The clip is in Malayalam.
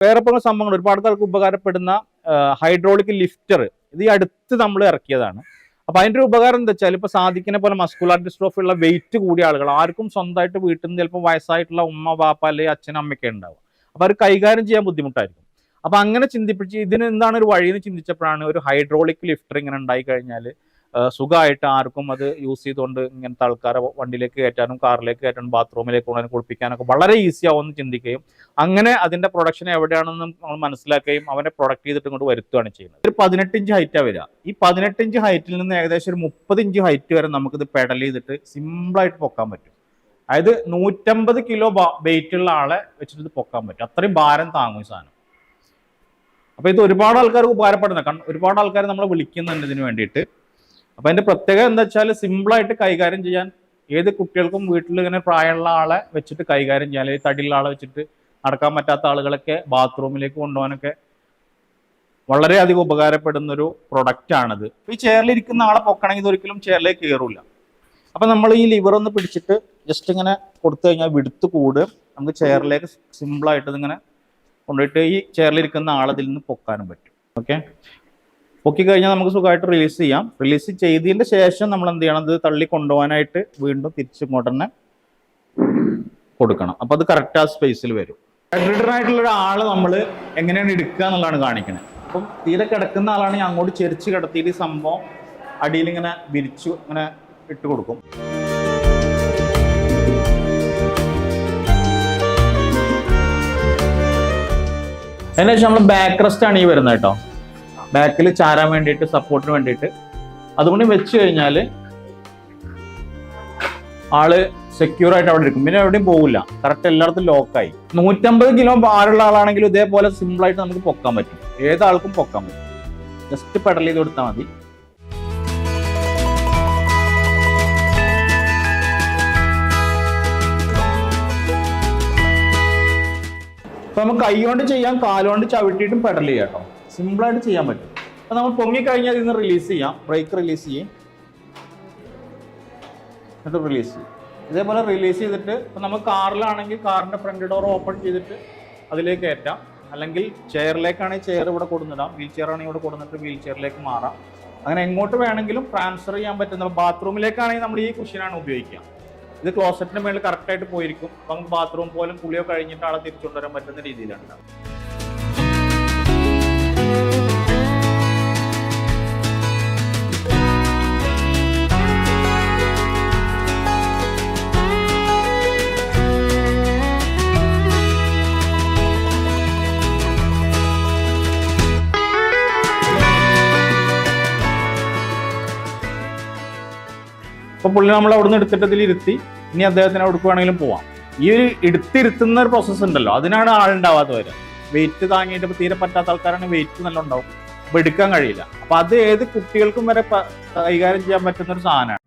വേറെ പല സംഭവങ്ങൾ ഒരുപാട് ആൾക്ക് ഉപകാരപ്പെടുന്ന ഹൈഡ്രോളിക് ലിഫ്റ്റർ ഇത് ഈ അടുത്ത് നമ്മൾ ഇറക്കിയതാണ്. അപ്പൊ അതിന്റെ ഒരു ഉപകാരം എന്താ വെച്ചാൽ ഇപ്പൊ സാധിക്കുന്ന പോലെ മസ്കുലാർ ഡിസ്ട്രോഫി ഉള്ള വെയിറ്റ് കൂടിയ ആളുകൾ ആർക്കും സ്വന്തമായിട്ട് വീട്ടിൽ നിന്ന് ചിലപ്പോൾ വയസ്സായിട്ടുള്ള ഉമ്മ ബാപ്പ അല്ലെങ്കിൽ അച്ഛൻ അമ്മയ്ക്ക് ഉണ്ടാവും. അപ്പൊ അവർ കൈകാര്യം ചെയ്യാൻ ബുദ്ധിമുട്ടായിരിക്കും. അപ്പൊ അങ്ങനെ ചിന്തിപ്പിച്ച് ഇതിന് എന്താണ് ഒരു വഴി എന്ന് ചിന്തിച്ചപ്പോഴാണ് ഒരു ഹൈഡ്രോളിക് ലിഫ്റ്റർ ഇങ്ങനെ ഉണ്ടായി കഴിഞ്ഞാൽ സുഖമായിട്ട് ആർക്കും അത് യൂസ് ചെയ്തുകൊണ്ട് ഇങ്ങനത്തെ ആൾക്കാരെ വണ്ടിയിലേക്ക് കയറ്റാനും കാറിലേക്ക് കയറ്റാനും ബാത്റൂമിലേക്ക് കൊണ്ടുവന്ന് കുളിപ്പിക്കാനൊക്കെ വളരെ ഈസി ആവുമെന്ന് ചിന്തിക്കുകയും അങ്ങനെ അതിന്റെ പ്രൊഡക്ഷൻ എവിടെയാണെന്ന് നമ്മൾ മനസ്സിലാക്കുകയും അവനെ പ്രൊഡക്റ്റ് ചെയ്തിട്ട് ഇങ്ങോട്ട് വരുത്തുകയാണ് ചെയ്യുന്നത്. ഒരു പതിനെട്ട് ഇഞ്ച് ഹൈറ്റാണ് വരിക. ഈ പതിനെട്ട് ഇഞ്ച് ഹൈറ്റിൽ നിന്ന് ഏകദേശം ഒരു മുപ്പത് ഇഞ്ച് ഹൈറ്റ് വരെ നമുക്കിത് പെഡൽ ചെയ്തിട്ട് സിമ്പിളായിട്ട് പൊക്കാൻ പറ്റും. അതായത് നൂറ്റമ്പത് കിലോ വെയിറ്റ് ഉള്ള ആളെ വെച്ചിട്ട് ഇത് പൊക്കാൻ പറ്റും. അത്രയും ഭാരം താങ്ങും സാധനം. അപ്പൊ ഇത് ഒരുപാട് ആൾക്കാർക്ക് ഉപകാരപ്പെടുന്ന കാരണം ഒരുപാട് ആൾക്കാർ നമ്മളെ വിളിക്കുന്നുണ്ട് ഇതിന് വേണ്ടിയിട്ട്. അപ്പൊ അതിന്റെ പ്രത്യേകത എന്താ വെച്ചാൽ സിമ്പിളായിട്ട് കൈകാര്യം ചെയ്യാൻ ഏത് കുട്ടികൾക്കും വീട്ടിൽ ഇങ്ങനെ പ്രായമുള്ള ആളെ വെച്ചിട്ട് കൈകാര്യം ചെയ്യാൻ അല്ലെങ്കിൽ തടിയുള്ള ആളെ വെച്ചിട്ട് നടക്കാൻ പറ്റാത്ത ആളുകളൊക്കെ ബാത്റൂമിലേക്ക് കൊണ്ടുപോകാനൊക്കെ വളരെയധികം ഉപകാരപ്പെടുന്ന ഒരു പ്രൊഡക്റ്റ് ആണിത് ഈ ചെയറിലിരിക്കുന്ന ആളെ പൊക്കണമെങ്കിൽ ഒരിക്കലും ചെയറിലേക്ക് കയറൂല. അപ്പൊ നമ്മൾ ഈ ലിവർ ഒന്ന് പിടിച്ചിട്ട് ജസ്റ്റ് ഇങ്ങനെ കൊടുത്തു കഴിഞ്ഞാൽ വിടുത്ത് കൂട്. നമുക്ക് ചെയറിലേക്ക് സിമ്പിളായിട്ട് ഇതിങ്ങനെ കൊണ്ടുപോയിട്ട് ഈ ചെയറിലിരിക്കുന്ന ആളതിൽ നിന്ന് പൊക്കാനും പറ്റും. ഓക്കെ പൊക്കി കഴിഞ്ഞാൽ നമുക്ക് സുഖമായിട്ട് റിലീസ് ചെയ്യാം. റിലീസ് ചെയ്തതിന്റെ ശേഷം നമ്മൾ എന്ത് ചെയ്യണം? ഇത് തള്ളി കൊണ്ടുപോകാനായിട്ട് വീണ്ടും തിരിച്ചു തന്നെ കൊടുക്കണം. അപ്പൊ അത് കറക്റ്റ് ആ സ്പേസിൽ വരും. ആയിട്ടുള്ള ഒരാൾ നമ്മൾ എങ്ങനെയാണ് എടുക്കുക എന്നുള്ളതാണ് കാണിക്കുന്നത് അപ്പം തീരെ കിടക്കുന്ന ആളാണ് ഞാൻ അങ്ങോട്ട് ചെരിച്ച് കിടത്തിയിട്ട് ഈ സംഭവം അടിയിൽ ഇങ്ങനെ വിരിച്ചു ഇങ്ങനെ ഇട്ട് കൊടുക്കും. അതിനുശേഷം നമ്മൾ ബാക്ക് റെസ്റ്റ് ആണ് ഈ വരുന്നത് കേട്ടോ. ബാക്കിൽ ചാരാൻ വേണ്ടിയിട്ട് സപ്പോർട്ടിന് വേണ്ടിയിട്ട്. അതുകൊണ്ട് വെച്ച് കഴിഞ്ഞാൽ ആൾ സെക്യൂർ ആയിട്ട് അവിടെ ഇരിക്കും. പിന്നെ എവിടെയും പോകില്ല കറക്റ്റ് എല്ലായിടത്തും ലോക്കായി നൂറ്റമ്പത് കിലോ ഭാരമുള്ള ആളാണെങ്കിലും ഇതേപോലെ സിമ്പിളായിട്ട് നമുക്ക് പൊക്കാൻ പറ്റും. ഏതാൾക്കും പൊക്കാൻ പറ്റും. ജസ്റ്റ് പെഡൽ ചെയ്ത് കൊടുത്താൽ മതി. നമുക്ക് കൈ കൊണ്ട് ചെയ്യാം കാലുകൊണ്ട് ചവിട്ടിയിട്ടും പെഡൽ ചെയ്യാം കേട്ടോ. സിമ്പിൾ ആയിട്ട് ചെയ്യാൻ പറ്റും. അപ്പൊ നമ്മൾ പൊങ്ങിക്കഴിഞ്ഞാൽ ഇതിന്ന് റിലീസ് ചെയ്യാം. ബ്രേക്ക് റിലീസ് ചെയ്യും. എന്നിട്ട് റിലീസ് ചെയ്യും. ഇതേപോലെ റിലീസ് ചെയ്തിട്ട് ഇപ്പൊ നമ്മൾ കാറിലാണെങ്കിൽ കാറിന്റെ ഫ്രണ്ട് ഡോർ ഓപ്പൺ ചെയ്തിട്ട് അതിലേക്ക് കയറ്റാം. അല്ലെങ്കിൽ ചെയറിലേക്കാണെങ്കിൽ ചെയർ ഇവിടെ കൊടുന്നിടാം വീൽ ചെയർ ആണെങ്കിൽ ഇവിടെ കൊടുത്തിട്ട് വീൽ ചെയറിലേക്ക് മാറാം. അങ്ങനെ എങ്ങോട്ട് വേണമെങ്കിലും ട്രാൻസ്ഫർ ചെയ്യാൻ പറ്റുന്ന ബാത്റൂമിലേക്കാണെങ്കിൽ നമ്മൾ ഈ കുഷ്യനാണ് ഉപയോഗിക്കുക. ഇത് ക്ലോസറ്റിന് മേളിൽ കറക്റ്റായിട്ട് പോയിരിക്കും. അപ്പം ബാത്റൂം പോലും കുളിയോ കഴിഞ്ഞിട്ട് ആളെ തിരിച്ചുകൊണ്ടുവരാൻ പറ്റുന്ന രീതിയിലാണ്. ഉണ്ടാവുക. അപ്പൊ പുള്ളി നമ്മൾ അവിടുന്ന് എടുത്തിട്ട് ഇതിൽ ഇരുത്തി. ഇനി അദ്ദേഹത്തിന് വേണമെങ്കിലും പോവാം. ഈ ഒരു എടുത്തിരുത്തുന്ന ഒരു പ്രോസസ്സ് ഉണ്ടല്ലോ. അതിനാണ് ആളുണ്ടാവാത്ത വരെ വെയിറ്റ് താങ്ങിയിട്ട് തീരെ പറ്റാത്ത ആൾക്കാരാണ് വെയിറ്റ് നല്ല ഉണ്ടാവും. അപ്പൊ എടുക്കാൻ കഴിയില്ല. അപ്പൊ അത് ഏത് കുട്ടികൾക്കും വരെ കൈകാര്യം ചെയ്യാൻ പറ്റുന്ന ഒരു സാധനമാണ്.